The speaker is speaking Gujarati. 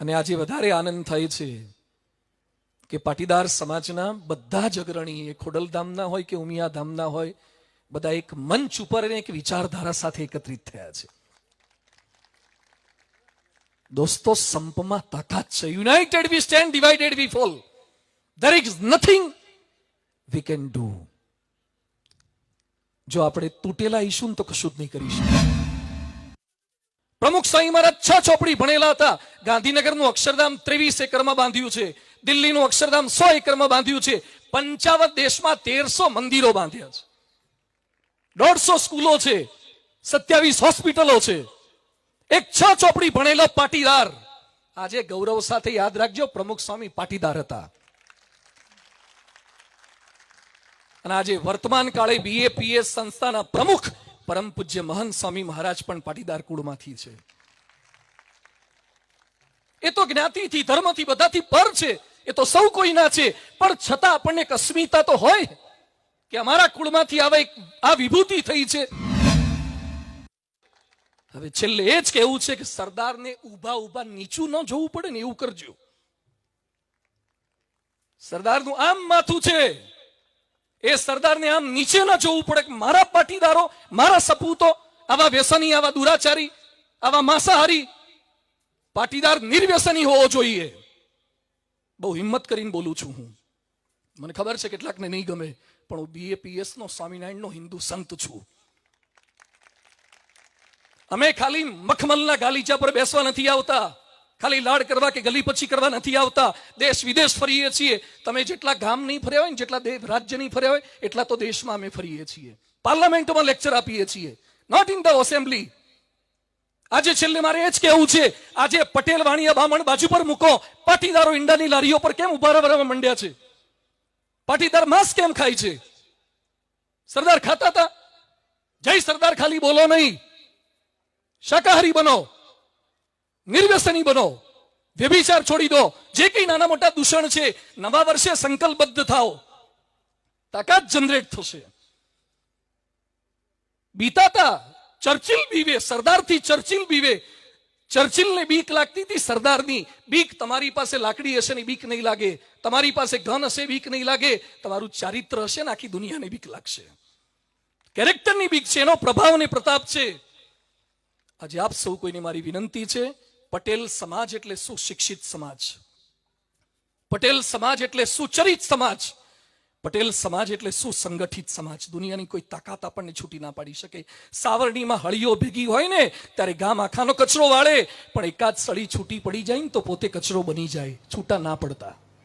અને આજે વધારે આનંદ થાય છે કે પાટીદાર સમાજના બધા જ અગ્રણી એ ખોડલધામના હોય કે ઉમિયાધામના હોય, બધા એક મંચ ઉપર એક વિચારધારા સાથે એકત્રિત થયા છે. દોસ્તો, સંપમાં તાકાત છે. United we stand divided we fall there is nothing we can do જો આપણે તૂટેલા ઈશું તો કશું જ નહીં કરી શકીએ. પ્રમુખ સ્વામી મહારાજ છ ચોપડી ભણેલા હતા. ગાંધીનગરનું અક્ષરધામ ત્રેવીસ એકરમાં બાંધ્યું છે. દિલ્હીનું અક્ષરધામ સો એકરમાં બાંધ્યું છે. પંચાવન દેશમાં તેરસો મંદિરો બાંધ્યા છે. દોઢસો સ્કૂલો છે. સત્યાવીસ હોસ્પિટલો છે. એક છ ચોપડી ભણેલો પાટીદાર. આજે ગૌરવ સાથે યાદ રાખજો, પ્રમુખ સ્વામી પાટીદાર હતા. અને આજે વર્તમાન કાળે બીએપીએસ સંસ્થાના પ્રમુખ પરમ પૂજ્ય મહંત સ્વામી મહારાજ પણ પાટીદાર કુળમાંથી છે. એ તો જ્ઞાતિથી, ધર્મથી, બધાથી પર છે. એ તો સૌ કોઈના છે. પણ છતાં આપણને એક અસ્મિતા તો હોય કે અમારા કુળમાંથી આવે આ વિભૂતિ થઈ છે. હવે છેલ્લે એ જ કહેવું છે કે સરદારને ઊભા ઊભા નીચું ન જોવું પડે ને એવું કરજો. સરદારનું આમ માથું છે. એ સરદારને આમ નીચે ના જોવું પડે કે મારા પાટીદારો, મારા સપૂતો, આવા વ્યસની, આવા દુરાચારી, આવા માંસાહારી પાટીદાર નિર્વ્યસની હોવો જોઈએ. બહુ હિંમત કરીને બોલું છું હું. મને ખબર છે કેટલાકને નહીં ગમે, પણ હું બીએપીએસ નો, સ્વામિનારાયણનો હિન્દુ સંત છું. અમે ખાલી મખમલના ગાલીચા પર બેસવા નથી આવતા. ખાલી લાડ કરવા કે ગલી પછી કરવા નથી આવતા. દેશ વિદેશ ફરીએ છીએ. તમે જેટલા ગામ નહીં ફર્યા હોય ને જેટલા રાજ્ય નહીં ફર્યા હોય, એટલા તો દેશમાં અમે ફરીએ છીએ. પાર્લામેન્ટમાં લેક્ચર આપીએ છીએ. નોટ ઇન ધ એસેમ્બલી આજે છેલ્લે મારે એ જ કહેવું છે, આજે પટેલ, વાણિયા, બામણ બાજુ પર મૂકો. પાટીદારો ઈંડાની લારીઓ પર કેમ ઊભા રહેવા માંડ્યા છે? પાટીદાર માંસ કેમ ખાય છે? સરદાર ખાતા હતા? જય સરદાર ખાલી બોલો નહીં. શાકાહારી બનો. નિર્વ્યસની બનો. વ્યભિચાર છોડી દો. જે કઈ નાના મોટા દૂષણ છે, નવા વર્ષે સંકલ્પબદ્ધ થાઓ. તાકાત જનરેટ થશે. બીતાતા ચર્ચિલ બીવે, સરદારથી ચર્ચિલ બીવે. ચર્ચિલને બીક લાગતી હતી સરદારની. બીક તમારી પાસે લાકડી હશે ને બીક નહીં લાગે. તમારી પાસે ઘન હશે, બીક નહીં લાગે. તમારું ચારિત્ર હશે ને આખી દુનિયાને બીક લાગશે. કેરેક્ટરની બીક છે, એનો પ્રભાવ અને પ્રતાપ છે. આજે આપ સૌ કોઈને મારી વિનંતી છે પટેલ સમાજ એટલે સુશિક્ષિત સમાજ. પટેલ સમાજ એટલે સુચરિત સમાજ. પટેલ સમાજ એટલે સુસંગઠિત સમાજ. દુનિયાની કોઈ તાકાત આપણને છૂટી ના પાડી શકે. સાવરણીમાં હળીઓ ભેગી હોય ને, ત્યારે ગામ આખાનો કચરો વાળે, પણ એકાદ સળી છૂટી પડી જાય ને તો પોતે કચરો બની જાય. છૂટા ના પડતા.